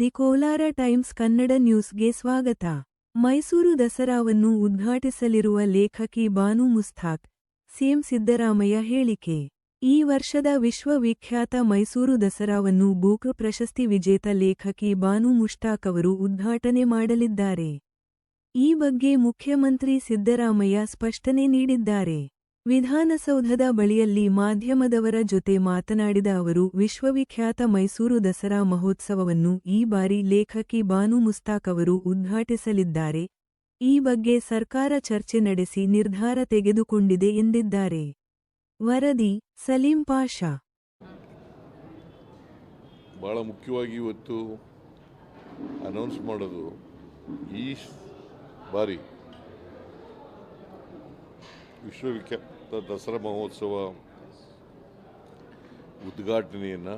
The Kolar times Kannada ನ್ಯೂಸ್ಗೆ ಸ್ವಾಗತ. ಮೈಸೂರು ದಸರಾವನ್ನು ಉದ್ಘಾಟಿಸಲಿರುವ ಲೇಖಕಿ ಬಾನು ಮುಸ್ತಾಕ್, ಸಿಎಂ ಸಿದ್ದರಾಮಯ್ಯ ಹೇಳಿಕೆ. ಈ ವರ್ಷದ ವಿಶ್ವವಿಖ್ಯಾತ ಮೈಸೂರು ದಸರಾವನ್ನು ಬೂಕ್ ಪ್ರಶಸ್ತಿ ವಿಜೇತ ಲೇಖಕಿ ಬಾನು ಮುಷ್ತಾಕ್ ಅವರು ಉದ್ಘಾಟನೆ ಮಾಡಲಿದ್ದಾರೆ. ಈ ಬಗ್ಗೆ ಮುಖ್ಯಮಂತ್ರಿ ಸಿದ್ದರಾಮಯ್ಯ ಸ್ಪಷ್ಟನೆ ನೀಡಿದ್ದಾರೆ. ವಿಧಾನಸೌಧದ ಬಳಿಯಲ್ಲಿ ಮಾಧ್ಯಮದವರ ಜೊತೆ ಮಾತನಾಡಿದ ಅವರು, ವಿಶ್ವವಿಖ್ಯಾತ ಮೈಸೂರು ದಸರಾ ಮಹೋತ್ಸವವನ್ನು ಈ ಬಾರಿ ಲೇಖಕಿ ಬಾನು ಮುಸ್ತಾಕ್ ಅವರು ಉದ್ಘಾಟಿಸಲಿದ್ದಾರೆ. ಈ ಬಗ್ಗೆ ಸರ್ಕಾರ ಚರ್ಚೆ ನಡೆಸಿ ನಿರ್ಧಾರ ತೆಗೆದುಕೊಂಡಿದೆ ಎಂದಿದ್ದಾರೆ. ವರದಿ, ಸಲೀಂ ಪಾಷಾ. ಬಹಳ ಮುಖ್ಯವಾಗಿ ಇವತ್ತು ಅನೌನ್ಸ್ ಮಾಡೋದು ಈ ಬಾರಿ ವಿಶ್ವವಿಖ್ಯಾತ ದಸರಾ ಮಹೋತ್ಸವ ಉದ್ಘಾಟನೆಯನ್ನು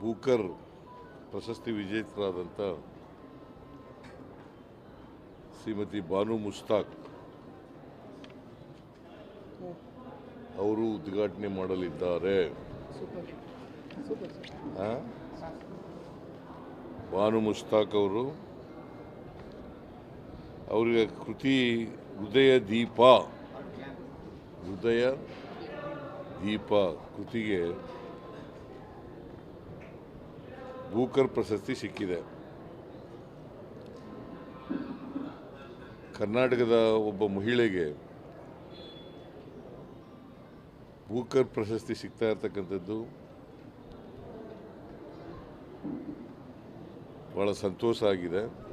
ಬೂಕರ್ ಪ್ರಶಸ್ತಿ ವಿಜೇತರಾದಂಥ ಶ್ರೀಮತಿ ಬಾನು ಮುಸ್ತಾಕ್ ಅವರು ಉದ್ಘಾಟನೆ ಮಾಡಲಿದ್ದಾರೆ? ಬಾನು ಮುಸ್ತಾಕ್ ಅವರು ಅವರಿಗೆ ಕೃತಿ ಹೃದಯ ದೀಪ. ಹೃದಯ ದೀಪ. ಕೃತಿಗೆ ಭೂಕರ್ ಪ್ರಶಸ್ತಿ ಸಿಕ್ಕಿದೆ. ಕರ್ನಾಟಕದ ಒಬ್ಬ ಮಹಿಳೆಗೆ ಬೂಕರ್ ಪ್ರಶಸ್ತಿ ಸಿಗ್ತಾ ಇರ್ತಕ್ಕಂಥದ್ದು ಭಾಳ ಸಂತೋಷ ಆಗಿದೆ.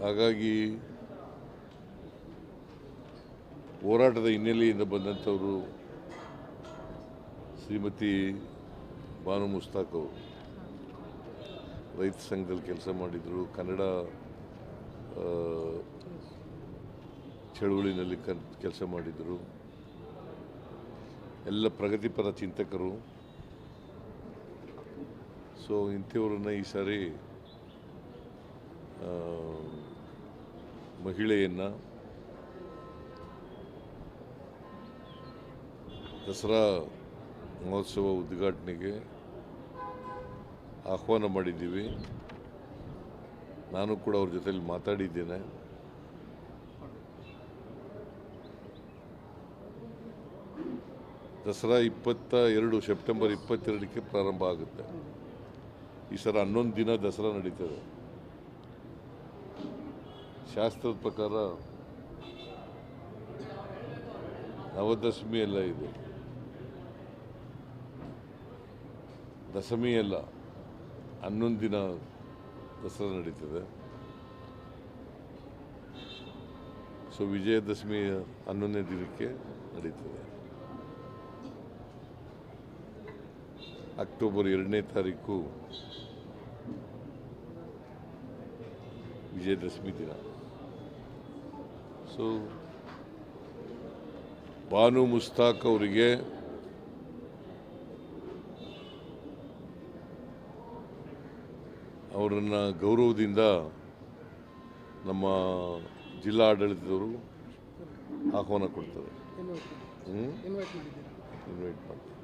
ಹಾಗಾಗಿ ಹೋರಾಟದ ಹಿನ್ನೆಲೆಯಿಂದ ಬಂದಂಥವರು ಶ್ರೀಮತಿ ಬಾನು ಮುಸ್ತಾಕ್ ಅವರು. ರೈತ ಸಂಘದಲ್ಲಿ ಕೆಲಸ ಮಾಡಿದರು. ಕನ್ನಡ ಚಳುವಳಿನಲ್ಲಿ ಕನ್, ಕೆಲಸ ಮಾಡಿದರು. ಎಲ್ಲ ಪ್ರಗತಿಪರ ಚಿಂತಕರು. ಸೊ, ಇಂಥವ್ರನ್ನ ಈ ಸಾರಿ ಮಹಿಳೆಯನ್ನು ದಸರಾ ಮಹೋತ್ಸವ ಉದ್ಘಾಟನೆಗೆ ಆಹ್ವಾನ ಮಾಡಿದ್ದೀವಿ. ನಾನು ಕೂಡ ಅವ್ರ ಜೊತೆಯಲ್ಲಿ ಮಾತಾಡಿದ್ದೇನೆ. ದಸರಾ ಇಪ್ಪತ್ತ ಎರಡು, ಸೆಪ್ಟೆಂಬರ್ ಇಪ್ಪತ್ತೆರಡಕ್ಕೆ ಪ್ರಾರಂಭ ಆಗುತ್ತೆ. ಈ ಸಲ ಹನ್ನೊಂದು ದಿನ ದಸರಾ ನಡೀತದೆ. ಶಾಸ್ತ್ರದ ಪ್ರಕಾರ ನವದಶಮಿ ಎಲ್ಲ ಇದೆ. ದಶಮಿ ಅಲ್ಲ ಹನ್ನೊಂದು ದಿನ ದಸರಾ ನಡೀತದೆ. ಸೊ ವಿಜಯದಶಮಿ ಹನ್ನೊಂದನೇ ದಿನಕ್ಕೆ ನಡೀತದೆ. ಅಕ್ಟೋಬರ್ ಎರಡನೇ ತಾರೀಕು ವಿಜಯದಶಮಿ ದಿನ. ಸೊ ಬಾನು ಮುಸ್ತಾಕ್ ಅವರಿಗೆ ಅವರನ್ನು ಗೌರವದಿಂದ ನಮ್ಮ ಜಿಲ್ಲಾ ಆಡಳಿತದವರು ಆಹ್ವಾನ ಕೊಡ್ತಾರೆ. ಇನ್ವೈಟ್ ಮಾಡ್ತಾರೆ